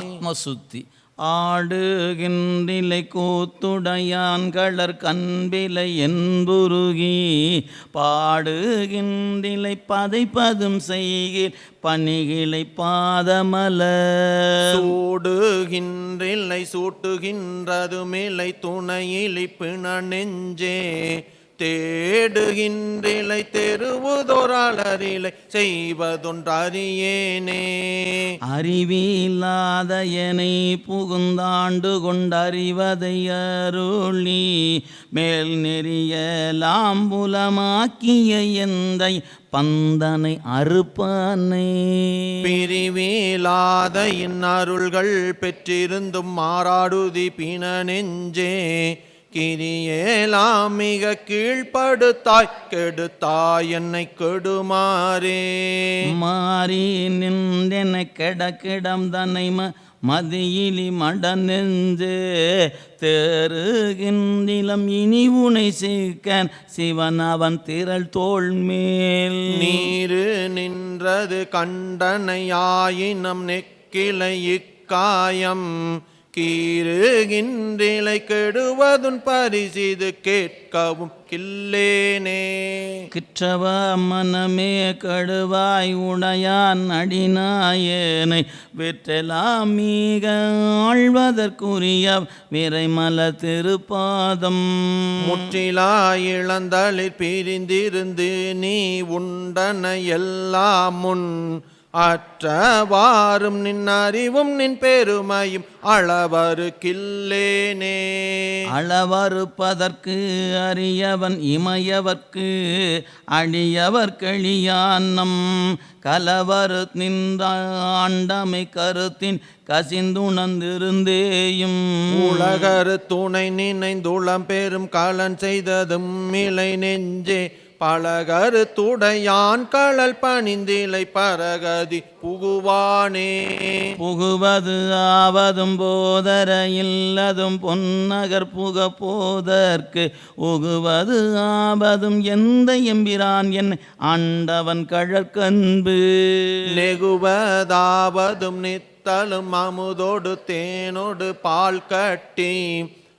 ஆத்மசுத்தி ஆடுகின்றிலை கூத்துடையான் களர் கண்பிலை என்புருகி பாடுகின்றிலை பதைப்பதும் செய்கில் பணிகளை பாதமல சூடுகின்றில்லை சூட்டுகின்றதுமில்லை துணையிலை பிண நெஞ்சே தேடுகின்றிலை தெருவுதொராளரிலை செய்வதொன்றறியேனே. அறிவில்லாத எனை புகுந்தாண்டு கொண்டறிவதை அருளி மேல் நெறியலாம் புலமாக்கிய எந்தை பந்தனை அறுப்பானே. பிரிவிலாத இந்நருள்கள் பெற்றிருந்தும் மாறாடுதி பிண நெஞ்சே கிரியேலாம் மிக கீழ்ப்படுத்தாய் கெடுத்தாய் என்னை கெடுமாறே. மாறி நின்றென கிடக்கிடம் தன்னை மதியிலி மட நெஞ்சு தேறுகின்றிலம் இனி உனை சீக்கன் சிவன் அவன் திரள் தோள் மேல் நீரு நின்றது கண்டனையாயினம் நெக்கிளை இக்காயம். கீறுகின்றிலை கெடுவதுன் பரிசிது கேட்கவும் கில்லேனே. கிற்றவ மனமே கடுவாய் உடையான் அடிநாயனை வெற்றலாம் மீக ஆழ்வதற்குரிய விரைமல திருப்பாதம். முற்றிலா இளந்தளிர் பிரிந்திருந்து நீ உண்டன எல்லாம் முன் அற்றவாறும் நின் அறிவும் நின் பெருமையும் அளவரு கில்லேனே அளவறுப்பதற்கு அறியவன் இமையவர்க்கு அடியவர் கெளியான்னம் கலவரு நின்ற ஆண்டமை கருத்தின் கசிந்துணர்ந்திருந்தேயும். உலகரு துணை நினைந்துளம் பெரும் கலன் செய்ததும் இலை நெஞ்சே பலகரு துடையான் கழல் பணிந்திலை பரகதி புகுவானே. புகுவது ஆவதும் போதர இல்லதும் பொன்னகர் புக போதற்கு உகுவது ஆவதும் எந்த எம்பிரான் என் ஆண்டவன் கழற்கன்பு. நெகுவதாவதும் நித்தலும் அமுதோடு தேனோடு பால் கட்டி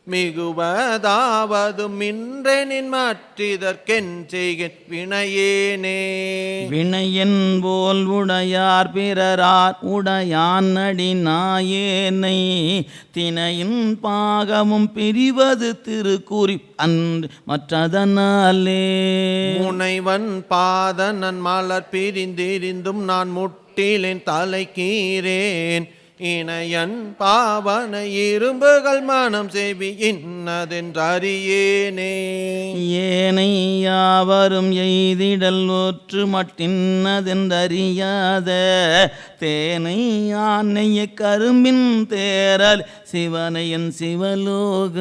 மிகுவதாவதும் இன்றெனின் மற்றிதற்கென் செய்கன் வினையேனே. வினையன் போல் உடையார் பிறரார் உடையான் அடி நாயேனை. தினையின் பாகமும் பிரிவது திருக்குறி அன்று மற்றதனாலே. முனைவன் பாதனன் மலர் பிரிந்திரிந்தும் நான் முட்டிலேன் தலை கீரேன் இணையன் பாவன இரும்புகள் மனம் செவி இன்னதென்றறியேனே. ஏனை யாவரும் எய்திடல் ஒற்று மட்டின்னதென்றறியாத தேனை ஆனைய கரும்பின் தேரல் சிவனையன் சிவலோக.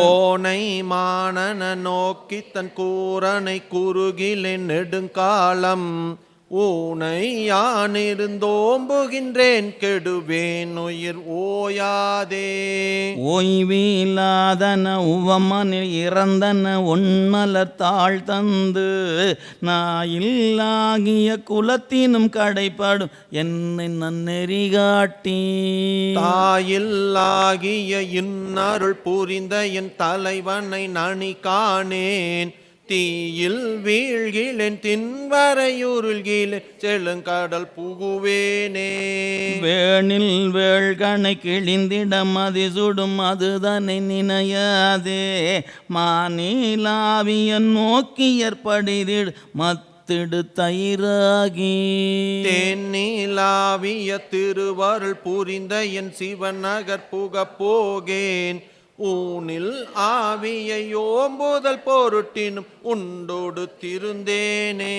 கோனை மானன நோக்கி தன் கூரனை குறுகிலேன் நெடுங்காலம் ஊனை யானிருந்தோம்புகின்றேன் கெடுவேன் உயிர் ஓயாதே. ஓய்வில்லாதன உவமனில் இறந்தன ஒன்மலர் தாழ் தந்து நாயில்லாகிய குலத்தினும் கடைப்படும் என்னை நன்னெறி காட்டி தாயில்லாகிய இன்னருள் புரிந்த என் தலைவனை நனி காணேன். தீயில் வீழ்கிலேன் தின்வரையுருள்கிலேன் செழுங்கடல் புகுவேனே. வேணில் வேள்கணை கிழிந்திட மதி சுடும் அதுதனை நினையாதே. மானிலாவிய நோக்கி ஏற்படிதிடு மத்திடு தயிராகி. தென்னிலாவிய திருவருள் புரிந்த என் சிவன் நகர் புக போகேன். ஊனில் ஆவியையோம்போதல் போருட்டினும் உண்டோடு திருந்தேனே